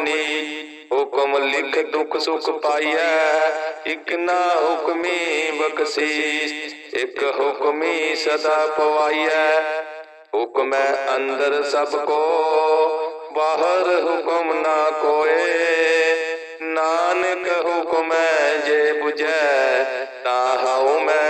ਉਤਮ ਹੁਕਮ ਲਿਖ ਦੁਖ ਸੁਖ ਪਾਈਐ। ਇਕ ਨਾ ਹੁਕਮੀ ਬਖਸ਼ੀਸ਼, ਇਕ ਹੁਕਮੀ ਸਦਾ ਪਵਾਈਐ। ਹੁਕਮੈ ਅੰਦਰ ਸਭ ਕੋ, ਬਾਹਰ ਹੁਕਮ ਨਾ ਕੋਏ। ਨਾਨਕ ਹੁਕਮੈ ਜੇ 부ਜੈ ਤਾ ਹਉ ਮੈਂ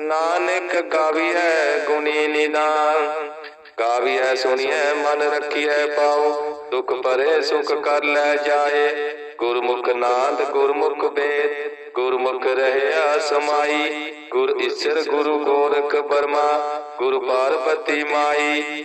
ਨਾਨਕ ਗਾਵੀਐ ਗੁਣੀ ਨਿਦਾਨ। ਗਾਵੀਐ ਸੁਣੀਐ ਮਨ ਰੱਖੀਐ ਪਾਉ ਦੁਖ ਭਰੇ ਸੁਖ ਕਰ ਲੈ ਜਾਏ। ਗੁਰਮੁਖ ਨਾਦ ਗੁਰਮੁਖ ਬੇਦ। ਗੁਰਮੁਖ ਰਹਿਆ ਸਮਾਈ। ਗੁਰ ਈਸ਼ਰ ਗੁਰੂ ਗੋਰਖ ਬਰਮਾ। ਗੁਰ ਪਾਰਬਤੀ ਮਾਈ।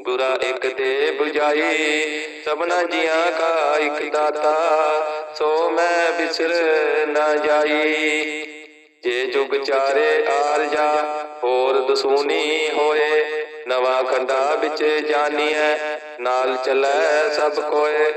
ਗੁਰਾ ਇੱਕ ਦੇ 부ਜਾਈ ਸਭਨਾ ਜੀਆਂ ਕਾ ਇੱਕ ਦਾਤਾ, ਸੋ ਮੈਂ ਬਿਸਰ ਨਾ ਜਾਈ। ਜੇ ਜੁਗ ਚਾਰੇ ਆਰਜਾ ਹੋਰ ਦਸੂਨੀ ਹੋਏ, ਨਵਾਂ ਖੰਡਾ ਵਿੱਚ ਜਾਨੀਐ, ਨਾਲ ਚੱਲੈ ਸਭ ਕੋਏ।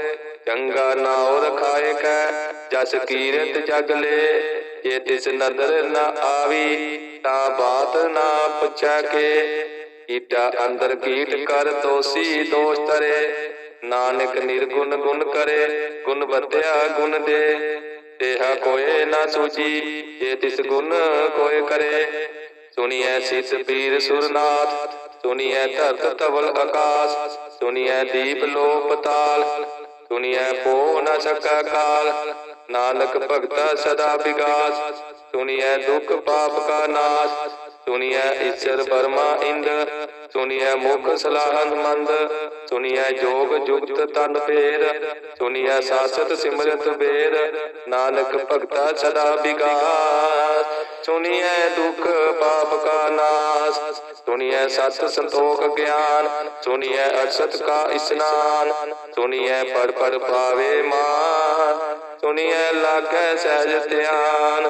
ਚੰਗਾ ਨਾਉ ਰਖਾਏ ਕੈ, ਜਸ ਕੀਰਤ ਜਗ ਲੇ, ਜੇ ਤਿਸ ਨਦਰ ਨਾ ਆਵੀ, ਤਾਂ ਬਾਤ ਨਾ ਪੁੱਛੈ ਕੇ। ਕੀਟਾ ਅੰਦਰ ਕੀਟ ਕਰ ਦੋਸੀ ਦੋਸ਼ ਤਰੇ। ਨਾਨਕ ਨਿਰਗੁਣ ਗੁਣ ਕਰੇ, ਗੁਣ ਬਦਿਆ ਗੁਣ ਦੇ। ਤੇਹਾ ਕੋਏ ਨਾ ਸੂਜੀ, ਜੇ ਤਿਸ ਗੁਣ ਕੋਏ ਕਰੇ। ਸੁਣੀਐ ਸਿਸ ਪੀਰ ਸੁਰਨਾਥ, ਸੁਣੀਐ ਧਰਤ ਤਵਲ ਆਕਾਸ। ਸੁਣੀਐ ਦੀਪ ਲੋਪ ਤਾਲ, ਸੁਣੀਐ ਪੋ ਨ ਸਕਾ ਕਾਲ ਨਾਨਕ ਭਗਤਾ ਸਦਾ ਵਿਗਾਸ, ਸੁਣੀਐ ਦੁਖ ਪਾਪ ਕਾ ਨਾਸ। ਸੁਣੀਐ ਈਸ਼ਰ ਬਰਮਾ ਇੰਦ, ਸੁਣੀਐ ਮੁਖ ਸਲਾਹਨ ਮੰਦ, ਸੁਣੀਐ ਜੋਗ ਜੁਗਤ ਤਨ ਫੇਰ ਸੁਣੀਐ ਸਾਸਤ ਸਿਮਰਤ ਬੇਰ ਨਾਨਕ ਭਗਤਾ ਸਦਾ ਵਿਗਾਸ। ਸੁਣੀਐ ਦੁਖ ਪਾਪ ਕਾ ਨਾਸ, ਸੁਣੀਐ ਸਤ ਸੰਤੋਖ ਗਿਆਨ, ਸੁਣੀਐ ਅਰਸਤ ਕਾ ਇਸਨਾਨ, ਸੁਣੀਐ ਪੜ ਪੜ ਪਾਵੇ ਮਾਨ, ਸੁਣੀਐ ਲਾਗੈ ਸਹਿਜ ਧਿਆਨ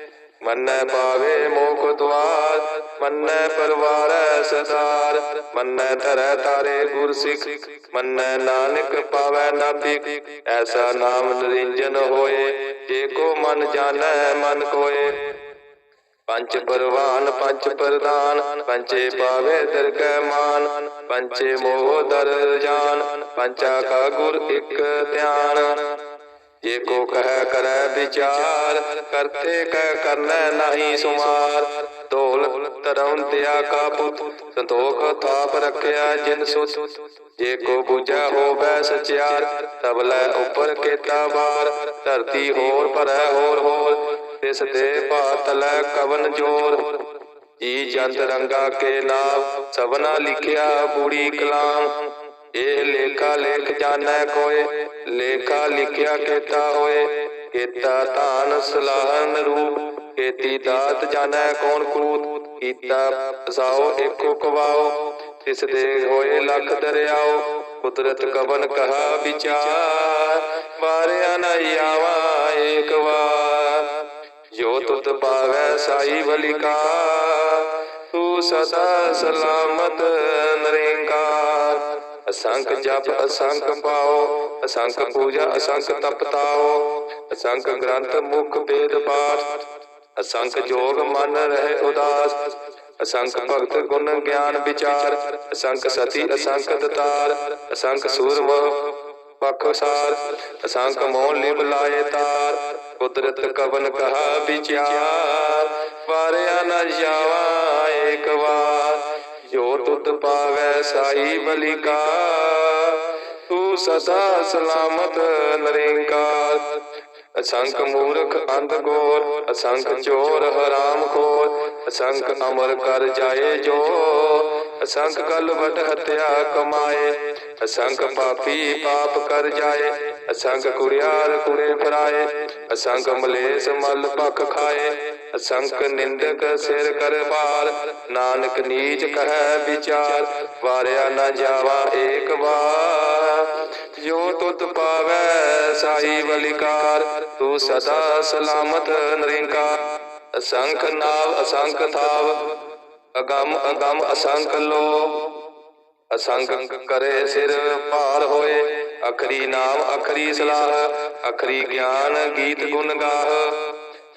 ਮੰਨੈ ਪਾਵੇ ਮੋਖ ਦਵਾਰ ਮੰਨੈ ਪਰਵਾਰੈ ਸਦਾਰ ਮੰਨੈ ਧਰੈ ਤਾਰੇ ਗੁਰ ਸਿੱਖ ਮੰਨੈ ਨਾਨਕ ਪਾਵੈ ਨਾਭਿਕ, ਐਸਾ ਨਾਮ ਨਰਿੰਜਨ ਹੋਏ, ਜੇ ਕੋ ਮਨ ਜਾਣੈ, ਮਨ ਕੋਏ। ਪੰਚ ਪਰਵਾਨ, ਪੰਚ ਪ੍ਰਦਾਨ ਪੰਚੇ ਪਾਵੇ ਦਰਗਹਿ ਮਾਨ, ਪੰਚੇ ਮੋਹ ਦਰ ਜਾਨ, ਪੰਚਾ ਕਾ ਗੁਰ ਇਕ ਧਿਆਨ। ਜੇ ਕੋ ਕਹਿ ਕਰੈ ਵਿਚਾਰ, ਕਰਤੇ ਕਹਿ ਕਰਨੈ ਨਹੀਂ ਸੁਮਾਰ। ਢੋਲ ਧਰਮ ਦਿਆ ਕਾ ਪੁੱਤ, ਸੰਤੋਖ ਥਾਪ ਰੱਖਿਆ ਜਿਨ ਸੁਤ। ਜੇ ਕੋ ਬੁਝੈ ਹੋਵੇ ਸਚਿਆਰ, ਤਬ ਲੈ ਉੱਪਰ ਕੇਤਾ ਬਾਰ ਧਰਤੀ ਹੋਰ ਭਰੈ ਹੋਰ ਹੋਰ, ਤਿਸ ਦੇ ਭਾਤ ਲੈ ਕਵਨ ਜੋਰ। ਜੀ ਜੰਤ ਰੰਗਾ ਕੇ ਨਾਮ ਸਭਨਾ ਲਿਖਿਆ ਬੂੜੀ ਕਲਾਮ। ਇਹ ਲੇਖਾ ਲੇਖ ਜਾਣੈ ਕੋਏ, ਲੇਖਾ ਲਿਖਿਆ ਕੀਤਾ ਹੋਏ। ਕੀਤਾ ਧਾਨ ਸਲਾਹਨ ਰੂਪ, ਕੀਤੀ ਦਾਤ ਜਾਣੈ ਕੌਣ ਕੂਤ। ਕੀਤਾ ਸਾਓ ਏਕੋ ਕਵਾਓ ਤਿਸ ਦੇ ਹੋਏ ਲੱਖ ਦਰਿਆਓ। ਕੁਦਰਤ ਕਵਨ ਕਹਾ ਵਿਚਾਰ ਵਾਰਿਆ ਨ ਆਵਾ ਏਕ ਵਾਰ। ਜੋ ਤੁਤ ਪਾਵੈ ਸਾਈ ਬਲਿਕਾ ਤੂੰ ਸਦਾ ਸਲਾਮਤ ਨਰੇਂਕਾਰ। ਅਸੰਖ ਜਪ, ਅਸੰਖ ਪਾਓ ਅਸੰਖ ਪੂਜਾ, ਅਸੰਖ ਤਪਤਾਓ ਅਸੰਖ ਗ੍ਰੰਥ ਮੁਖ ਵੇਦ ਪਾਠ, ਅਸੰਖ ਜੋਗ ਮਨ ਰਹਿ ਉਦਾਸ, ਅਸੰਖ ਭਗਤ ਗੁਣ ਗਿਆਨ ਵਿਚਾਰ, ਅਸੰਖ ਸਤੀ, ਅਸੰਖ ਦਤਾਰ, ਅਸੰਖ ਸੂਰਮ ਪਖਸਾਰ ਅਸੰਖ ਮੋਲ ਲਿਵ ਲਾਏ ਤਾਰ, ਕੁਦਰਤ ਕਵਨ ਕਹਾ ਵਿਚਾਰ, ਵਾਰਿਆ ਨ ਜਾਵਾ ਏਕ ਵਾਰ। ਜੋ ਤੁਧ ਪਾਵੈ ਸਾਈ ਬਲਿਕਾ, ਤੂੰ ਸਦਾ ਸਲਾਮਤ ਨਰੇਂਕਾਰ ਅਸੰਖ ਮੂਰਖ ਅੰਧ ਗੋਰ, ਅਸੰਖ ਚੋਰ ਹਰਾਮ ਖੋਰ, ਅਸੰਖ ਅਮਰ ਕਰ ਜਾਏ ਜੋ, ਅਸੰਖ ਕਲ ਵਟ ਹਤਿਆ ਕਮਾਏ, ਅਸੰਖ ਪਾਪੀ ਪਾਪ ਕਰ ਜਾਏ, ਅਸੰਖ ਕੁੜਿਆਰ ਕੁੜੇ ਫਰਾਏ, ਅਸੰਖ ਮਲੇਸ ਮਲ ਭਖ ਖਾਏ। ਅਸੰਖ ਨਿੰਦਕ ਸਿਰ ਕਰ ਭਾਰ ਨਾਨਕ ਨੀਚ ਕਹੈ ਵਿਚਾਰ, ਵਾਰਿਆ ਨਾ ਜਾਵਾ ਏਕ ਵਾਰ। ਜੋ ਤੁਤ ਪਾਵੈ ਸਾਈ ਬਲਿਕਾਰ ਤੂੰ ਸਦਾ ਸਲਾਮਤ ਨਰਿੰਕਾਰ। ਅਸੰਖ ਨਾਵ ਅਸੰਖ ਥਾਵ, ਅਗੰਮ ਅਗੰਮ ਅਸੰਖ ਲੋ ਅਸੰਖ ਕਰੇ ਸਿਰ ਭਾਰ ਹੋਏ, ਅਖਰੀ ਨਾਮ ਅਖਰੀ ਸਲਾਹ, ਅਖਰੀ ਗਿਆਨ ਗੀਤ ਗੁਣ ਗਾਹ।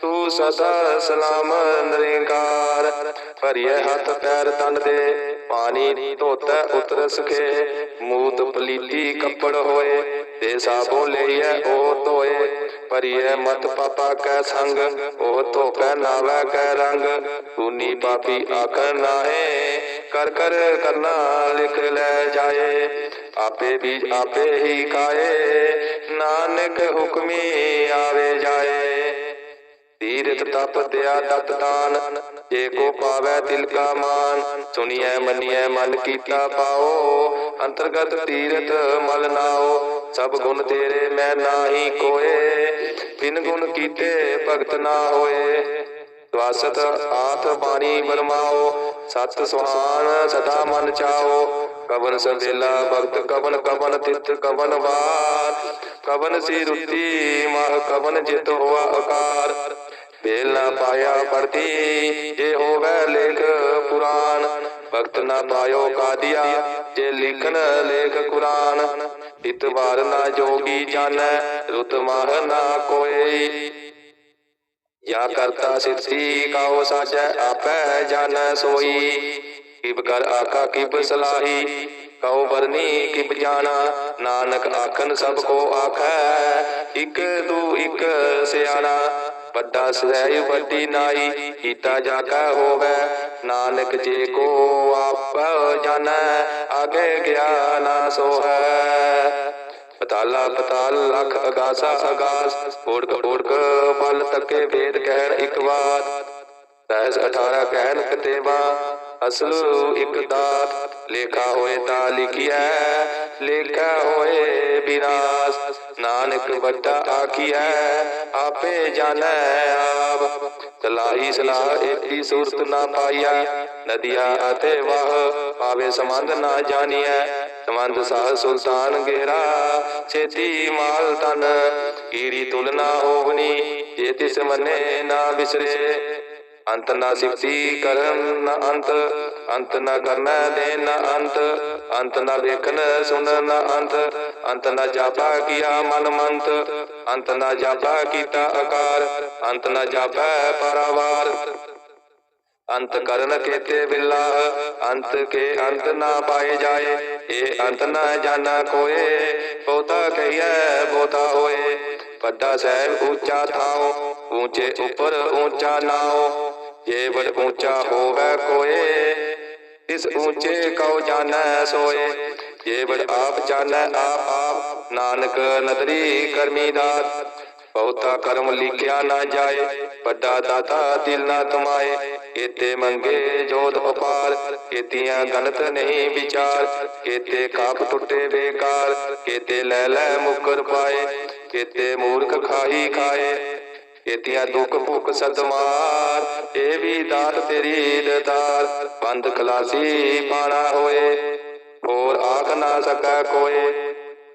ਤੂੰ ਸਦਾ ਸਲਾਮ ਨਰਿੰਕਾਰ। ਭਰੀਏ ਹੱਥ ਪੈਰ ਤਨ ਦੇ, ਪਾਣੀ ਧੋਤੈ ਉਤਰ ਸਖੇ। ਮੂਤ ਪਲੀਤੀ ਕੱਪੜ ਹੋਏ ਤੇ ਸਾਬੋ ਲਈਐ ਉਹ ਧੋਏ। ਭਰੀਏ ਮਤ ਪਾਪਾ ਕੈ ਸੰਗ, ਉਹ ਧੋਕੈ ਨਾਵੈ ਕੈ ਰੰਗ। ਤੂਨੀ ਪਾਪੀ ਆਖਰ ਨਾਹੇ, ਕਰ ਕਰ ਕਰਨਾ ਲਿਖ ਲੈ ਜਾਏ। ਆਪੇ ਵੀ ਆਪੇ ਹੀ ਕਾਏ ਨਾਨਕ ਹੁਕਮੀ ਆਵੇ ਜਾਏ। ਤੀਰਥ ਤਪ ਦਿਆ ਦਤ ਦਾਨ, ਜੇ ਕੋ ਪਾਵੈ ਤਿਲ ਕਾ ਮਾਨ। ਸੁਣੀਐ, ਮੰਨੀਐ, ਮਨ ਕੀਤਾ ਪਾਓ, ਅੰਤਰਗਤ ਤੀਰਥ ਮਲ ਨਾਓ। ਸਭ ਗੁਣ ਤੇਰੇ ਮੈਂ ਨਾਹੀ ਕੋਏ, ਬਿਨ ਗੁਣ ਕੀਤੇ ਭਗਤ ਨਾ ਹੋਏ। ਸਵਾਸਤ ਆਥ ਬਾਣੀ ਬਰਮਾਓ, ਸਤ ਸੁਹਾਨ ਸਦਾ ਮਨ ਚਾਓ। ਕਵਨ ਸੰਦੇਲਾ ਭਗਤ, ਕਵਨ ਕਵਨ ਤਿਤ ਕਵਨ ਵਾਰ। ਕਵਨ ਸੀ ਰੁੱਤੀ ਮਾਹ ਕਵਨ ਜਿਤ ਹੋਆ ਆਕਾਰ ਮੇਲ ਪਾਇਆ ਪਰਤੀ ਜੇ ਹੋਵੇ ਲੇਖ ਪੁਰਾਨ ਭਗਤ ਨਾ ਪਾਇਓ ਕਾਦੀਆ, ਜੇ ਲਿਖਨ ਲੇਖ ਕੁਰਾਨ। ਇਤਵਾਰ ਨਾ ਜੋਗੀ ਜਾਣੈ, ਰੁਤ ਮਾਹ ਨਾ ਕੋਈ। ਯਾ ਕਰਤਾ ਸਿੱਧੀ ਕਾਉ ਸਾਚੈ, ਆਪੈ ਜਾਣੈ ਸੋਈ। ਕਿਬ ਕਰ ਆਖਾ, ਕਿਬ ਸਲਾਹੀ, ਕਉ ਵਰਨੀ, ਕਿਬ ਜਾਣਾ। ਨਾਨਕ ਆਖਨ ਸਭ ਕੋ ਆਖੈ, ਇਕ ਦੂ ਇਕ ਸਿਆਣਾ। ਵੱਡਾ ਸਹਿ ਵੱਡੀ ਨਾਈ, ਕੀਤਾ ਜਾ ਕੈ ਹੋਵੇ। ਨਾਨਕ ਜੇ ਕੋ ਆਪ ਜਾਣੈ, ਆਗੇ ਗਿਆ ਨਾ ਪਤਾਲਾ ਪਤਾਲ, ਲਖ ਅਗਾਸਾ ਅਗਾਸ ਓੜਕ ਓੜਕ ਬਲ ਤੱਕੇ ਵੇਦ ਕਹਿਣ ਇੱਕ ਵਾਰ। ਸਹਿਸ 18 ਕਹਿਣ ਕਤੇਵਾ, ਅਸਲ ਇੱਕ ਦਾਤ। ਲੇਖਾ ਹੋਏ ਤਾਂ ਲਿਖਿਆ ਲੇਖਾ ਹੋਏ ਵਿਨਾਸ਼ ਨਾਨਕ ਵੱਡਾ ਆਖੀਐ, ਆਪੇ ਜਾਣੈ ਆਪ। ਸਲਾਹੀ ਸਲਾਹ ਏਤੀ ਸੂਰਤ ਨਾ ਪਾਈਆ ਨਦੀਆਂ ਅਤੇ ਵਾਹ ਪਾਵੇ ਸੰਬੰਧ ਨਾ ਜਾਣੀਐ। ਸੰਬੰਧ ਸਾਹ ਸੁਲਤਾਨ ਗੇਰਾ ਛੇਤੀ ਮਾਲ ਤਨ ਕੀਰੀ ਤੁਲਨਾ ਹੋਵਨੀ, ਜੇ ਤਿਸ ਮੰਨੇ ਨਾ ਵਿਸਰੇ ਅੰਤ ਨਾ ਸਿਫਤੀ ਕਰਨ, ਨਾ ਅੰਤ। ਅੰਤ ਨਾ ਕਰਨਾ ਦੇ ਨਾ ਅੰਤ। ਅੰਤ ਨਾ ਵੇਖਣ ਸੁਣ ਨਾ ਅੰਤ। ਅੰਤ ਨਾ ਜਾਪਾ ਕੀਆ ਮਨ ਮੰਤ। ਅੰਤ ਨਾ ਜਾਪਾ ਕੀਤਾ ਆਕਾਰ। ਅੰਤ ਨਾ ਜਾਪੈ ਪਰਵਾਰ। ਅੰਤ ਕਰਨ ਕੇਤੇ ਬਿਲਾ। ਅੰਤ ਕੇ ਅੰਤ ਨਾ ਪਾਏ ਜਾਏ। ਇਹ ਅੰਤ ਨਾ ਜਾਣਾ ਕੋਏ। ਬਹੁਤਾ ਕਹੀਐ, ਬਹੁਤਾ ਹੋਏ। ਵੱਡਾ ਸਹਿਬ ਉੱਚਾ ਥਾਉ। ਉੱਚੇ ਉੱਪਰ ਉੱਚਾ ਨਾਉ। ਜੇ ਬੜ ਉੱਚਾ ਹੋਵੇ ਕੋਏ, ਇਸ ਉੱਚੇ ਕਉ ਜਾਣੈ ਸੋਏ। ਜੇ ਬੜ ਆਪ ਜਾਣੈ ਆਪ ਆਪ, ਨਾਨਕ ਨਦਰੀ ਕਰਮੀ ਦਾਤ ਬਹੁਤਾ ਕਰਮ ਲਿਖਿਆ ਨਾ ਜਾਏ, ਵੱਡਾ ਦਾਤਾ ਦਿਲ ਨਾ ਤਮਾਏ। ਕੀਤੇ ਮੰਗੇ ਜੋਤ ਅਪਾਰ ਕੀਤੀਆਂ ਗਣਤ ਨਹੀਂ ਵਿਚਾਰ। ਕੀਤੇ ਕਾਪ ਟੁੱਟੇ ਬੇਕਾਰ, ਕੀਤੇ ਲੈ ਲੈ ਮੁਕਰ ਪਾਏ। ਕੀਤੇ ਮੂਰਖ ਖਾਈ ਖਾਏ। ਕੀਤੀਆਂ ਦੁੱਖ ਭੁੱਖ ਸਦਮਾਰ, ਇਹ ਵੀ ਦਾਤ ਤੇਰੀ ਦਤਾਰ ਬੰਦ ਖਲਾਸੀ ਪਾਣਾ ਹੋਏ, ਹੋਰ ਆਖ ਨਾ ਸਕੈ ਕੋਏ।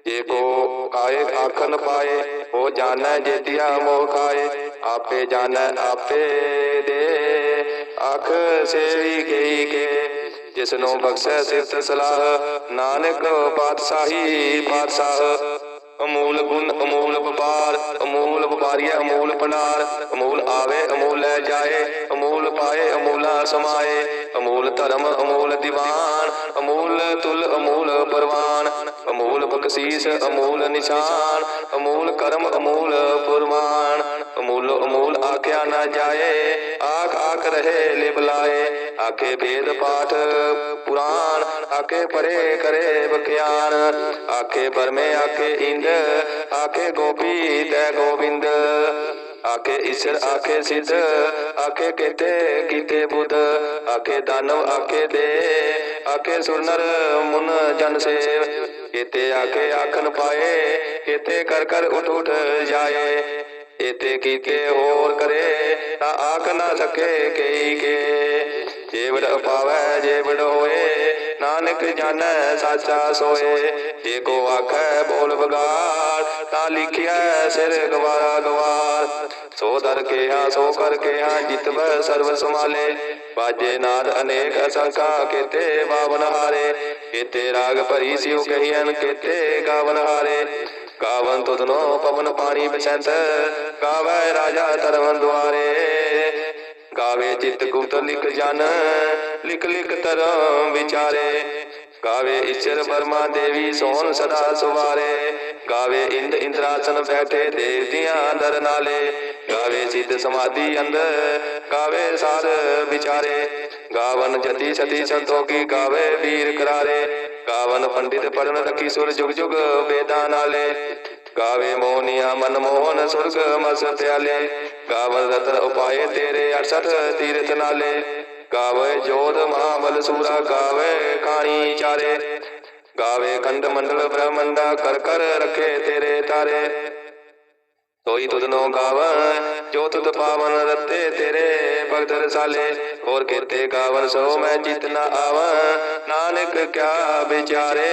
ਜੇ ਕੋ ਆਏ ਆਖਨ ਪਾਏ ਉਹ ਜਾਣੈ ਜੇਤਿਆ ਮੋਹ ਖਾਏ। ਆਪੇ ਜਾਣੈ, ਆਪੇ ਦੇ। ਆਖ ਸੇਵੀ ਗਈ ਕੇ ਜਿਸ ਨੂੰ ਬਖਸ਼ੈ ਸਿਫਤ ਸਲਾਹ। ਨਾਨਕ ਪਾਤਸ਼ਾਹੀ ਪਾਤਸ਼ਾਹ ਅਮੂਲ ਗੁਣ, ਅਮੂਲ ਵਪਾਰ, ਅਮੂਲ ਵਪਾਰੀਆ ਅਮੂਲ ਪਨਾਰ ਅਮੂਲ ਆਵੇ, ਅਮੂਲ ਲੈ ਜਾਏ, ਅਮੂਲ ਪਾਏ, ਅਮੂਲਾ ਸਮਾਏ, ਅਮੂਲ ਧਰਮ, ਅਮੂਲ ਦੀਵਾਨ, ਅਮੂਲ ਤੁਲ, ਅਮੂਲ ਪਰਵਾਨ, ਅਮੂਲ ਬਖਸ਼ੀਸ, ਅਮੂਲ ਨਿਸ਼ਾਨ, ਅਮੂਲ ਕਰਮ, ਅਮੂਲ ਪੁਰਮਾਨ ਅਮੂਲ ਅਮੂਲ ਆਖਿਆ ਨਾ ਜਾਏ ਆਖ ਆਖ ਰਹੇ ਲਿਵ ਲਾਏ ਆਖੇ ਵੇਦ ਪਾਠ ਪੁਰਾਨ ਆਖੇ ਪਰੇ ਕਰੇ ਬਖਿਆਨ ਆਖੇ ਬਰਮੇ ਆਖੇ ਇੰਦ ਆਖੇ ਗੋਪੀ ਤੈ ਗੋਬਿੰਦ ਆਖੇ ਈਸ਼ਰ ਆਖੇ ਸਿੱਧ ਆਖੇ ਕੀਤੇ ਕੀਤੇ ਬੁੱਧ ਆਖੇ ਦਾਨਵ ਆਖੇ ਦੇ ਆਖੇ ਸੁਰਨਰ ਮੁਨ ਜਨ ਸੇਵ ਕੀਤੇ ਆਖੇ ਆਖਨ ਪਾਏ ਕੀਤੇ ਕਰ ਕਰ ਉਠ ਉਠ ਜਾਏ ਇਤੇ ਕੀਤੇ ਹੋਰ ਕਰੇ, ਤਾਂ ਆਖ ਨਾ ਸਕੇ ਕਈ ਕੇ। ਜੇਵੜ ਪਾਵੈ ਜੇਵੜ ਹੋਏ, ਨਾਨਕ ਜਾਣੈ, ਸਾਚਾ ਸੋਏ। ਜੇ ਕੋ ਆਖੈ ਬੋਲ ਬਗਾੜ ਤਾਂ ਲਿਖਿਆ ਸਿਰ ਗਵਾਰਾ ਗਵਾਰ। ਸੋ ਦਰ ਕੇ ਹਾਂ ਸੋ ਕਰ ਕੇ ਹਾਂ ਜਿਤਵੈ ਸਰਬ ਸਮਾਲੇ ਬਾਜੇ ਨਾਦ ਅਨੇਕ ਅਸੰਖਾ, ਕੀਤੇ ਬਾਵਨ ਹਾਰੇ। ਕੀਤੇ ਰਾਗ ਭਰੀ ਸਿਉ ਕਹੀਨ ਕੀਤੇ ਗਾਵਨ ਹਾਰੇ। ਗਾਵਨ ਤੁਧਨੋ ਪਵਨ ਪਾਣੀ ਬਸੰਤ, ਗਾਵੇ ਰਾਜਾ ਧਰਮ ਦੁਆਰੇ। ਗਾਵੇ ਚਿਤ ਗੁਪਤ ਲਿਖ ਜਨ, ਲਿਖ ਲਿਖ ਧਰਮ ਵਿਚਾਰੇ। ਗਾਵੇ ਈਸ਼ਰ ਬਰਮਾ ਦੇਵੀ ਸੋਨ ਸਦਾ ਸੁਵਾਰੇ। ਗਾਵੇ ਇੰਦ ਇੰਦਰਾਸਨ ਬੈਠੇ ਦੇਵਤਿਆਂ ਦਰ ਨਾਲੇ। ਗਾਵੇ ਸਿੱਧ ਸਮਾਧੀ ਅੰਦਰ ਗਾਵੇ ਸਾਰ ਵਿਚਾਰੇ। ਗਾਵਨ ਜਤੀ ਸਤੀ ਸੰਤੋਖੀ ਗਾਵੇ ਵੀਰ ਕਰਾਰੇ। ਗਾਵਨ ਪੰਡਿਤ ਪੜਨ ਰਖੀ ਸੁਰ ਜੁਗ ਜੁਗ ਵੇਦਾਂ ਨਾਲੇ। ਗਾਵੇ ਮੋਹਨੀਆ ਮਨ ਮੋਹਨ ਸੁਰਗ ਮਸ ਪਿਆਲੇ ਗਾਵਨ ਰਤਨ ਉਪਾਏ ਤੇਰੇ 68 ਤੀਰਥ ਨਾਲੇ। ਗਾਵੇ ਜੋਧ ਮਹਾਬਲ ਸੂਰਾ ਗਾਵੇ ਕਾਣੀ ਚਾਰੇ। ਗਾਵੇ ਖੰਡ ਮੰਡਲ ਬ੍ਰਹਮੰਡਾ ਕਰ ਕਰ ਰਖੇ ਤੇਰੇ ਤਾਰੇ। ਕੋਈ ਤੋਈ ਤੁਧਨੋ ਗਾਵਨ ਜੋ ਤੁਧ ਪਾਵਨ ਰਤੇ ਤੇਰੇ ਭਗਤ ਰਸਾਲੇ। ਹੋਰ ਕੀਤੇ ਗਾਵਨ ਸੋ ਮੈਂ ਚਿਤ ਨ ਆਵਨ ਨਾਨਕ ਕਿਆ ਵਿਚਾਰੇ।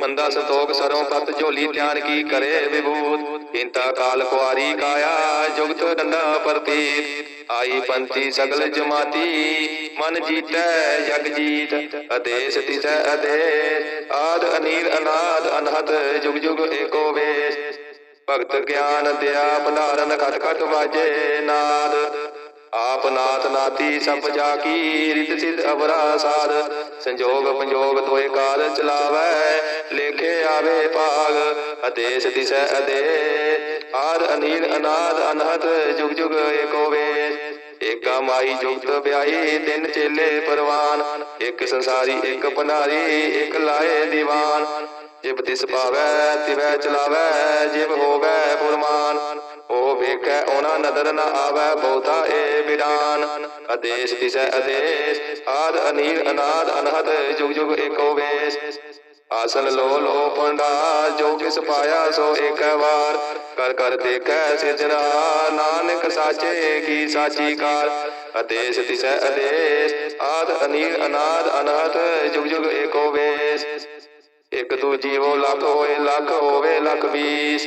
ਮੰਦਾ ਸੰਤੋਖ ਸਰੋਂ ਪਤ ਝੋਲੀ ਧਿਆਨ ਕੀ ਕਰੇ ਵਿਭੂਤ? ਇੰਤਾ ਕਾਲ ਕੁਆਰੀ ਕਾਇਆ, ਜੁਗਤ ਡੰਡਾ ਪ੍ਰਤੀਤ। ਆਈ ਪੰਥੀ ਸਗਲ ਜਮਾਤੀ, ਮਨ ਜੀਤੈ ਜਗ ਜੀਤ। ਅਦੇਸ ਤਿਸੈ ਅਦੇਸ ਆਦ ਅਨੀਲ ਅਨਾਦ ਅਨਹਦ, ਜੁਗ ਜੁਗ ਏਕੋ ਵੇਸ। ਭਗਤ ਗਿਆਨ ਦਿਆ ਭੰਡਾਰਨ ਖਟ ਖਟ ਵਾਜੇ ਨਾਦ। ਆਪ ਨਾਥ ਨਾਤੀ ਸਭ ਜਾ ਕੀ ਰਿਤ ਸਿਧ ਅਵਰਾ ਸਾਧ। ਸੰਜੋਗ ਪੰਜੋਗ ਤੋਏ ਕਾਲ ਚਲਾਵੈ, ਲੇਖੇ ਆਵੇ ਭਾਗ ਅਦੇਸ ਦਿਸੈ ਅਦੇ ਆਦ ਅਨੀਲ ਅਨਾਦ ਅਨਹਦ, ਜੁਗ ਜੁਗ ਏਕੋ ਵੇਸ। ਏਕਾ ਮਾਈ ਜੁਗਤ ਵਿਆਹੀ, ਤਿੰਨ ਚੇਲੇ ਪਰਵਾਨ। ਇੱਕ ਸੰਸਾਰੀ, ਇੱਕ ਭੰਡਾਰੀ ਇੱਕ ਲਾਏ ਦੀਵਾਨ। ਜਿਬ ਤਿਸ ਪਾਵੈ, ਤਿਵੈ ਚਲਾਵੈ, ਜਿਬ ਹੋਵੈ ਫੁਰਮਾਨ ਵੇਖੈ, ਉਹਨਾਂ ਨਦਰ ਨ ਆਵੈ, ਬਹੁਤਾ ਏ ਬਿਡਾਨ ਆਦੇਸ਼, ਦਿਸੈ, ਆਦੇਸ਼, ਆਦ, ਅਨੀਲ, ਅਨਾਦ, ਅਨਹਦ ਜੁਗ ਜੁਗ ਏਕੋ ਵੇਸ। ਆਸਨ ਲੋ ਲੋ ਪੰਡਾ ਜੋ ਕਿਸ ਪਾਇਆ, ਸੋ ਏਕ ਵਾਰ। ਕਰ ਕਰ, ਦੇਖੈ, ਸਿਰਜਣਾ, ਨਾਨਕ ਸਾਚੇ ਕੀ ਸਾਚੀ ਕਾਰ। ਆਦੇਸ਼, ਦਿਸੈ, ਆਦੇਸ਼, ਆਦ, ਅਨੀਲ, ਅਨਾਦ, ਅਨਹਦ ਜੁਗ ਜੁਗ ਏਕੋ ਵੇਸ। ਇੱਕ ਦੂ ਜੀਵੋ ਲੱਖ ਹੋਏ, ਲੱਖ ਹੋਵੇ, ਲੱਖ ਵੀਸ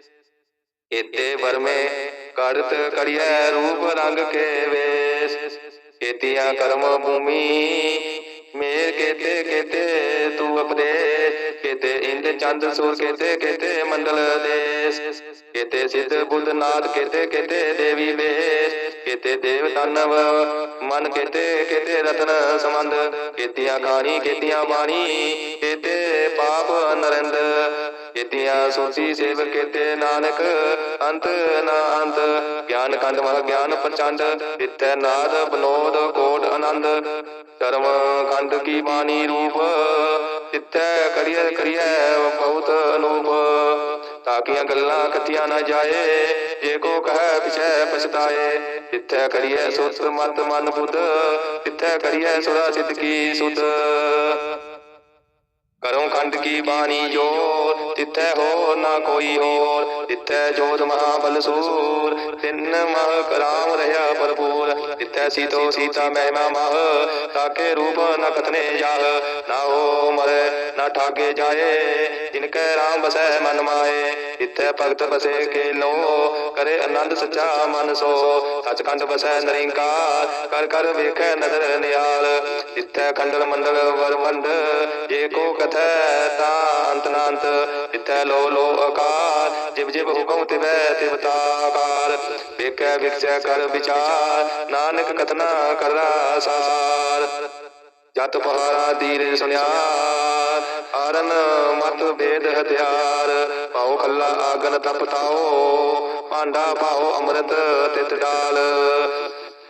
ਇਤੇ ਵਰਮੇ ਕਰਤ ਕਰਿਐ ਰੂਪ ਰੰਗ ਕੇ ਵੇਸ ਕੇਤੀਆਂ ਕਰਮ ਭੂਮੀ ਮੇਰ ਕੇਤੇ ਕੇਤੇ ਤੂ ਅਪਦੇ ਕੇਤੇ ਇੰਦ ਚੰਦ ਸੂਰ ਕੇਤੇ ਕੇਤੇ ਮੰਡਲ ਦੇਸ। ਕੇਤੇ ਸਿੱਧ ਬੁੱਧ ਨਾਥ ਕੇਤੇ ਕੇਤੇ ਦੇਵੀ ਵੇਸ ਕੇਤੇ ਦੇਵ ਦਾਨਵ ਮਨ ਕੇਤੇ ਕੇਤੇ ਰਤਨ ਸੰਬੰਧ। ਕੇਤੀਆਂ ਖਾਣੀ ਕੇਤੀਆਂ ਬਾਣੀ ਕੇਤੇ ਪਾਪ ਨਰਿੰਦ। ਕੇਤੀਆਂ ਸੋਚੀ ਸੇਵ ਕੇਤੇ ਨਾਨਕ, ਅੰਤ ਨਾ ਅੰਤ, ਗਿਆਨ ਕੰਦ ਮਹ ਗਿਆਨ ਪ੍ਰਚੰਡ ਇਤੈ ਨਾਦ ਬਨੋਦ ਕੋਟ ਆਨੰਦ। ਕਰਮ ਖੰਡ ਕੀ ਬਾਣੀ ਰੂਪ ਇਤੈ ਕਰੀਐ ਕਰੀਐ ਬਹੁਤ ਅਨੂਪ। ਤਾਕੀਆਂ ਗੱਲਾਂ ਕਥੀਆਂ ਨਾ ਜਾਏ, ਜੇ ਕੋ ਕਹੈ ਪਿਛੈ ਪਛਤਾਏ। ਇਤੈ ਕਰੀਐ ਸੁਤ ਮਤ ਮਨ ਬੁੱਧ ਇਤੈ ਕਰੀਐ ਸੁਰਾ ਸਿੱਧ ਕੀ ਸੁਧ। ਕਰੋ ਖੰਡ ਕੀ ਬਾਣੀ ਜੋ ਤਿੱਥੈ ਹੋਰ ਨਾ ਕੋਈ ਹੋਰ, ਤਿੱਥੈ ਜੋਤ ਮਹਾਬਲ ਸੂਰ। ਤਿੰਨ ਮਹ ਕਰਾਮ ਰਹਾ ਭਰਪੂਰ, ਤਿੱਥੈ ਸੀਤੋ ਸੀਤਾ ਮਹਿਮਾ ਮਹ, ਤਾਕੇ ਰੂਪ ਨ ਕਥਨੇ ਜਾਹ। ਨਾ ਹੋ ਮਰੇ, ਨਾ ਠਾਗੇ ਜਾਏ, ਜਿਨ ਕੈ ਰਾਮ ਬਸੈ ਮਨ ਮਾਏ। ਤਿੱਥੈ ਭਗਤ ਬਸੇ ਕੇ ਲੋ ਕਰੇ ਆਨੰਦ ਸੱਚਾ ਮਨ ਸੋ। ਸਚਖੰਡ ਬਸੈ ਨਰਿੰਕਾਰ, ਕਰ ਕਰ ਵੇਖੈ ਨਦਰ ਨਿਆਲ ਜਿੱਥੈ ਖੰਡਲ ਮੰਡਲ ਵਰਮੰਡ ਜੇ ਕੋ ਕਥੈ ਤਾ ਅੰਤ ਨਾ ਅੰਤ ਲੋ ਲੋ ਆਕਾਰ, ਜਿਵ ਜਿਵ ਹੁਕਮ ਤਿਵੈ ਤਿਵ ਤਾਕਾਰ। ਵੇਖੈ ਵਿਖਸੈ ਕਰ ਵਿਚਾਰ, ਨਾਨਕ ਕਥਨਾ ਕਰਾ ਸਾਰ। ਜਤ ਪਹਾਰਾ ਦੀਰ ਸੁਨਿਆ ਆਰਨ ਮਤ ਵੇਦ ਹਥਿਆਰ। ਪਾਉ ਖੱਲਾ ਆਗਨ ਤਪਤਾਓ ਭਾਂਡਾ ਪਾਉ ਅੰਮ੍ਰਿਤ ਤਿਤ ਡਾਲ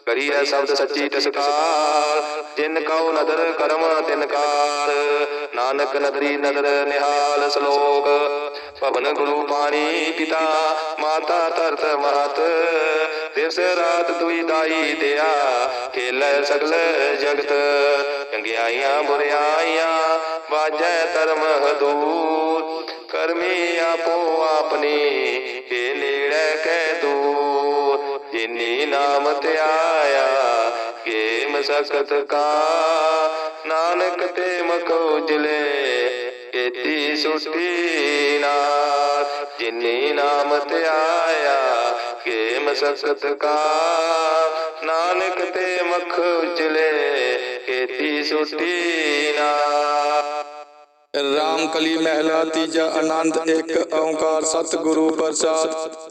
ਕਰੀਐ ਸ਼ਬਦ ਸੱਚੀ ਤਸਕਾਰ। ਜਿਨ ਕਉ ਨਦਰ ਕਰਮ ਤਿਨ ਕਾਰ। ਨਾਨਕ ਨਦਰੀ ਨਦਰ ਨਿਹਾਲ ਸ਼ਲੋਕ। ਭਵਨ ਗੁਰੂ ਪਾਣੀ ਪਿਤਾ। ਮਾਤਾ ਧਰਤ ਮਹਤ। ਦਿਵਸ ਰਾਤ ਦੁਈ ਦਾਈ ਦਿਆ। ਖੇਲੇ ਸਗਲ ਜਗਤ। ਚੰਗਿਆਈਆਂ ਬੁਰਿਆਈਆਂ ਵਾਜੈ ਧਰਮ ਹਦੂਰ। ਕਰਮੀ ਆਪੋ ਆਪਣੀ। ਕੇ ਨੇੜੇ ਕਹਿ ਦੂਰ। ਜਿਨੀ ਨਾਮ ਧਿਆਇਆ ਕੇ ਮਸਕਤ ਕਾ। ਨਾਨਕ ਤੇ ਮਖ ਉਜਲੇ ਕੀਤੀ ਸੁਟੀ ਨਾਥ ਜਿਨੀ ਨਾਮ ਧਿਆਇਆ ਕੇ ਮਸਕਤ ਕਾ। ਨਾਨਕ ਤੇ ਮਖ ਉਜਲੇ ਕੀਤੀ ਸੁਟੀ ਨਾਥ ਰਾਮ ਕਲੀ ਮਹਿਲਾ ਤੀਜਾ ਆਨੰਦ ਇੱਕ ਓੰਕਾਰ ਸਤਿਗੁਰੂ ਪ੍ਰਸਾਦ।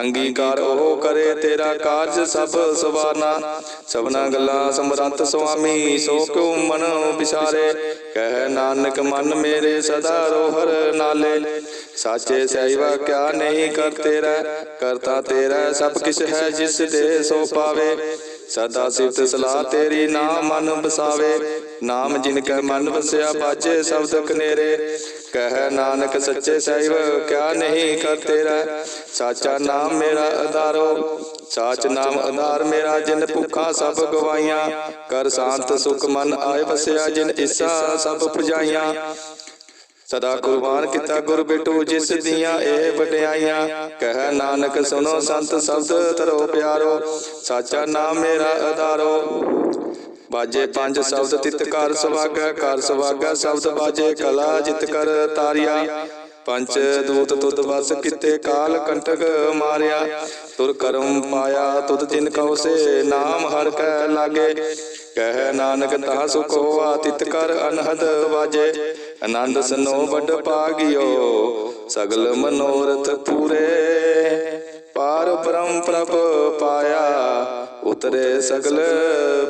ਅੰਗੀਕਾਰ ਉਹ ਕਰੇ, ਤੇਰਾ ਕਾਰਜ ਸਭ ਸਵਾਰਨਾ। ਸਭਨਾ ਗੱਲਾਂ ਸਮਰੰਤ ਸੁਆਮੀ, ਸੋ ਕਿਉ ਮਨ ਵਿਸਾਰੇ? ਕਹਿ ਨਾਨਕ, ਮਨ ਮੇਰੇ ਸਦਾ ਰੋਹਰ ਨਾਲੇ। ਸਾਚੇ ਸਹਿਵਾ ਕਿਆ ਨਹੀਂ ਕਰ ਤੇਰਾ ਕਰਤਾ ਤੇਰਾ ਸਭ ਕਿਛ ਹੈ ਜਿਸ ਦੇ ਸੋ ਪਾਵੇ। ਸਦਾ ਸਿਫਤ ਸਲਾਹ ਤੇਰੀ ਨਾਮ ਮਨ ਬਸਾਵੇ ਨਾਮ ਜਿਨ ਕੈ ਮਨ ਵਸਿਆ ਬਾਜੇ ਸ਼ਬਦ ਕਨੇਰੇ ਕਹਿ ਨਾਨਕ ਸੱਚੇ ਸਹਿਬ, ਕਿਆ ਨਹੀਂ ਕਰ ਤੇਰਾ? ਸਾਚਾ ਨਾਮ ਮੇਰਾ ਆਧਾਰੋ ਸਾਚ ਨਾਮ ਆਧਾਰ ਮੇਰਾ, ਜਿਨ ਭੁੱਖਾ ਸਭ ਗਵਾਈਆਂ। ਕਰ ਸ਼ਾਂਤ ਸੁਖ ਮਨ ਆਏ ਵਸਿਆ, ਜਿਨ ਇਸਾ ਸਭ ਪੁਜਾਈਆਂ। ਸਦਾ ਕੁਰਬਾਨ ਕੀਤਾ ਗੁਰ ਬਿਟੂ, ਜਿਸ ਦੀਆਂ ਇਹ ਵਡਿਆਈਆਂ। ਕਹਿ ਨਾਨਕ ਸੁਣੋ ਸੰਤ ਸ਼ਬਦ, ਤਰੋ ਪਿਆਰੋ। ਸਾਚਾ ਨਾਮ ਮੇਰਾ ਆਧਾਰੋ ਬਾਜੇ ਪੰਜ ਸ਼ਬਦ ਤਿਤ ਕਰ ਸੁਭਾਗਾ ਕਰ ਸੁਭਾਗਾ ਸ਼ਬਦ ਬਾਜੇ ਕਲਾ ਜਿਤ ਕਰ ਤਾਰਿਆ। ਪੰਜ ਦੂਤ ਤੁਧ ਵਸ ਕਿਤੇ ਕਾਲ ਕੰਟਕ ਮਾਰਿਆ। ਤੁਰ ਕਰਮ ਪਾਇਆ ਤੁਧ ਜਿਨ ਕਉ ਸੇ ਨਾਮ ਹਰ ਕੈ ਲਾਗੇ। ਕਹਿ ਨਾਨਕ ਤਾ ਸੁਖ ਹੋਆ ਤਿਤ ਕਰ ਅਨਹਦ ਵਾਜੇ ਆਨੰਦ ਸਨੋ ਵੱਡ ਪਾਗਿਓ। ਸਗਲ ਮਨੋਰਥ ਪੂਰੇ। ਪਾਰ ਬ੍ਰਹਮ ਪ੍ਰਭ ਪਾਇਆ, ਉਤਰੇ ਸਗਲ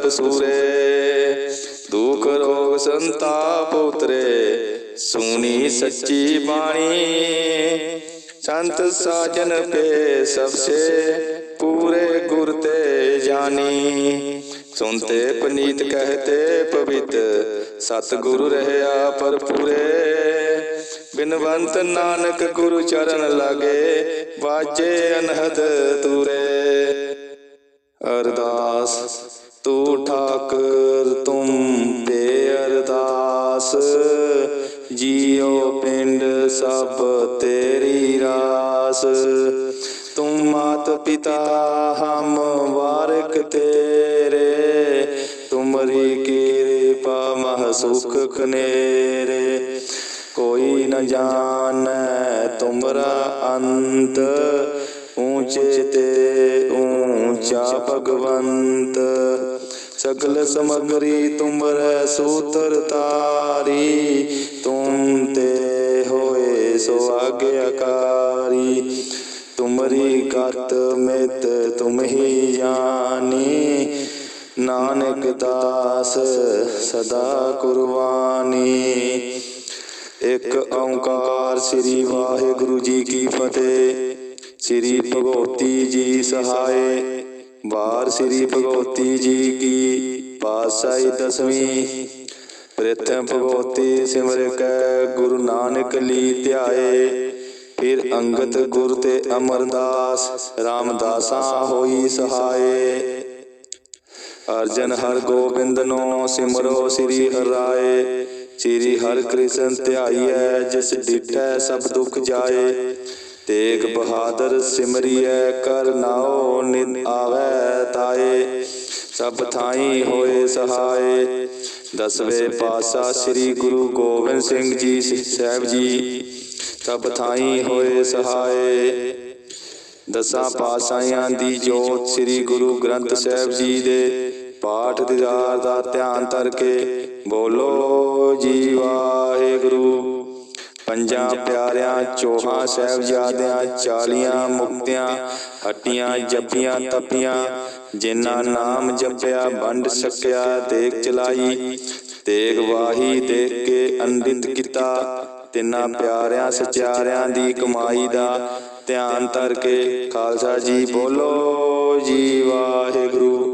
ਬਸੂਰੇ। ਦੁਖ ਰੋਗ ਸੰਤਾਪ ਉਤਰੇ, ਸੁਣੀ ਸੱਚੀ ਬਾਣੀ। ਸੰਤ ਸਾਜਨ ਪੇ ਸਭਸੇ ਪੂਰੇ ਗੁਰ ਤੇ ਜਾਣੀ। ਸੁਨਤੇ ਪਨੀਤ ਕਹਤੇ ਪਵਿੱਤ, ਸਤਿਗੁਰੂ ਰਹਿਆ ਪਰ ਪੂਰੇ ਬਿਨਵੰਤ ਨਾਨਕ ਗੁਰੂ ਚਰਨ ਲਾਗੇ ਵਾਜੇ ਅਨਹਦ ਤੂਰੇ ਅਰਦਾਸ, ਤੂੰ ਠਾਕਰ, ਤੁਮ ਤੇ ਅਰਦਾਸ। ਜੀਉ ਪਿੰਡ ਸਭ ਤੇਰੀ ਰਾਸ। ਤੂੰ ਮਾਤ ਪਿਤਾ ਹਮ ਵਾਰਕ ਤੇਰੇ। ਤੁਮਰੀ ਕਿਰਪਾ ਮਹ ਸੁਖ ਖਨੇਰੇ। ਕੋਈ ਨ ਜਾਣੈ, ਤੁਮਰਾ ਅੰਤ, ਊਚੇ ਤੇ ਊਚਾ ਭਗਵੰਤ। ਸਗਲ ਸਮਗਰੀ ਤੁਮਰੇ ਸੂਤਰ ਤਾਰੀ, ਤੁਮ ਤੇ ਹੋਏ ਸੋ ਆਗਿਆਕਾਰੀ ਤੁਮਰੀ ਗਤ ਮਿਤ ਤੁਮ ਹੀ ਜਾਣੀ, ਨਾਨਕ ਦਾਸ ਸਦਾ ਕੁਰਬਾਨੀ। ਇੱਕ ਓੰਕਾਰ ਸ੍ਰੀ ਵਾਹਿਗੁਰੂ ਜੀ ਕੀ ਫਤਿਹ। ਸ੍ਰੀ ਭਗਵਤੀ ਜੀ ਸਹਾਏ। ਵਾਰ ਸ੍ਰੀ ਭਗਵਤੀ ਜੀ ਕੀ ਪਾਸਾਈ ਦਸਵੀਂ। ਪ੍ਰਥਮ ਭਗਵਤੀ ਸਿਮਰ ਕੈ ਗੁਰੂ ਨਾਨਕ ਲੀ ਧਿਆਏ। ਫਿਰ ਅੰਗਤ ਗੁਰ ਤੇ ਅਮਰਦਾਸ ਰਾਮਦਾਸਾਂ ਹੋਈ ਸਹਾਏ। ਅਰਜਨ ਹਰ ਗੋਬਿੰਦ ਨੋ ਸਿਮਰੋ ਸ੍ਰੀ ਹਰਿ ਰਾਏ ਸ੍ਰੀ ਹਰਿ ਕ੍ਰਿਸ਼ਨ ਧਿਆਈਐ ਜਿਸ ਡਿਠੈ ਸਭ ਦੁਖ ਜਾਏ। ਤੇਗ ਬਹਾਦਰ ਸਿਮਰਿਐ ਕਰ ਨਾਉ ਨਿਤ ਆਵੈ ਤਾਏ। ਸਭ ਥਾਈ ਹੋਏ ਸਹਾਏ। ਦਸਵੇਂ ਪਾਸਾ ਸ੍ਰੀ ਗੁਰੂ ਗੋਬਿੰਦ ਸਿੰਘ ਜੀ ਸਾਹਿਬ ਜੀ। ਸਭ ਥਾਈ ਹੋਏ ਸਹਾਏ। ਦਸਾਂ ਪਾਤਸ਼ਾਹਾਂ ਦੀ ਜੋਤ ਸ੍ਰੀ ਗੁਰੂ ਗ੍ਰੰਥ ਸਾਹਿਬ ਜੀ ਦੇ। ਪਾਠ ਦੀਦਾਰ ਦਾ ਧਿਆਨ ਧਰ ਕੇ ਬੋਲੋ, ਜੀ ਵਾਹਿਗੁਰੂ। ਪੰਜਾਂ ਪਿਆਰਿਆਂ, ਚੋਹਾਂ ਸਾਹਿਬਜ਼ਾਦਿਆਂ, ਚਾਲੀਆਂ ਮੁਕਤਿਆਂ, ਹੱਟੀਆਂ ਜੱਪੀਆਂ ਤਪੀਆਂ, ਜਿਨ੍ਹਾਂ ਨਾਮ ਜਪਿਆ, ਵੰਡ ਸਕਿਆ, ਦੇਖ ਚਲਾਈ ਤੇਗ ਵਾਹੀ, ਦੇਖ ਕੇ ਅੰਡਿਤ ਕੀਤਾ, ਤਿੰਨਾਂ ਪਿਆਰਿਆਂ, ਸਚਿਆਰਿਆਂ ਦੀ ਕਮਾਈ ਦਾ ਧਿਆਨ ਧਰ ਕੇ ਖਾਲਸਾ ਜੀ ਬੋਲੋ, ਜੀ ਵਾਹਿਗੁਰੂ।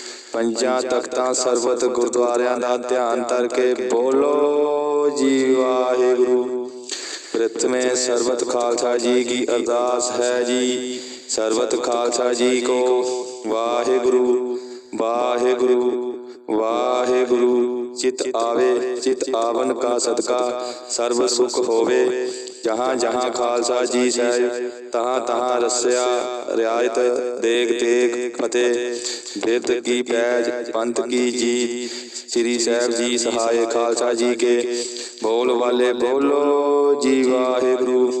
ਪੰਜਾਂ ਤਖਤਾਂ ਸਰਬਤ ਗੁਰਦੁਆਰਿਆਂ ਦਾ ਧਿਆਨ ਧਰ ਕੇ ਬੋਲੋ ਜੀ ਵਾਹਿਗੁਰੂ। ਪ੍ਰਥਮੇ ਸਰਬਤ ਖਾਲਸਾ ਜੀ ਕੀ ਅਰਦਾਸ ਹੈ ਜੀ। ਸਰਬਤ ਖਾਲਸਾ ਜੀ ਕੋ ਵਾਹਿਗੁਰੂ। ਵਾਹਿਗੁਰੂ। ਵਾਹਿਗੁਰੂ। ਚਿਤ ਆਵੇ ਚਿਤ ਆਵਨ ਕਾ ਸਦਕਾ। ਸਰਬ ਸੁਖ ਹੋਵੇ। ਜਹਾਂ ਜਹਾਂ ਖਾਲਸਾ ਜੀ ਸਾਹਿਬ ਤਹਾਂ ਤਹਾਂ ਰਸਿਆ ਰਿਆਇਤ ਦੇਗ ਤੇਗ ਫਤਿਹ। ਬਿਰਧ ਕੀ ਪੈਜ ਪੰਥ ਕੀ ਜੀ। ਸ੍ਰੀ ਸਾਹਿਬ ਜੀ ਸਹਾਇ ਖਾਲਸਾ ਜੀ ਕੇ। ਬੋਲ ਵਾਲੇ ਬੋਲੋ ਜੀ ਵਾਹਿਗੁਰੂ।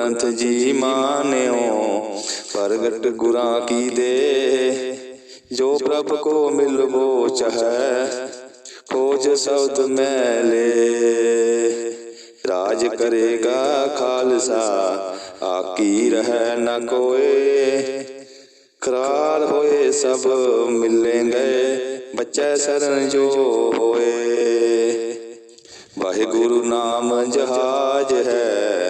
ਗ੍ਰੰਥ ਜੀ ਮਾਨਿਓ, ਪ੍ਰਗਟ ਗੁਰਾਂ ਕੀ ਦੇ? ਜੋ ਪ੍ਰਭ ਕੋ ਮਿਲਵੋ ਚਾਹੈ, ਖੋਜ ਸ਼ਬਦ ਮੈਲੇ ਰਾਜ ਕਰੇਗਾ ਖਾਲਸਾ, ਆਕੀ ਰਹਿ ਨ ਕੋਏ। ਖਰਾਰ ਹੋਏ ਸਭ ਮਿਲेंगे ਬੱਚੇ ਸਰਨ ਜੋ ਹੋਏ। ਵਾਹਿਗੁਰੂ ਨਾਮ ਜਹਾਜ ਹੈ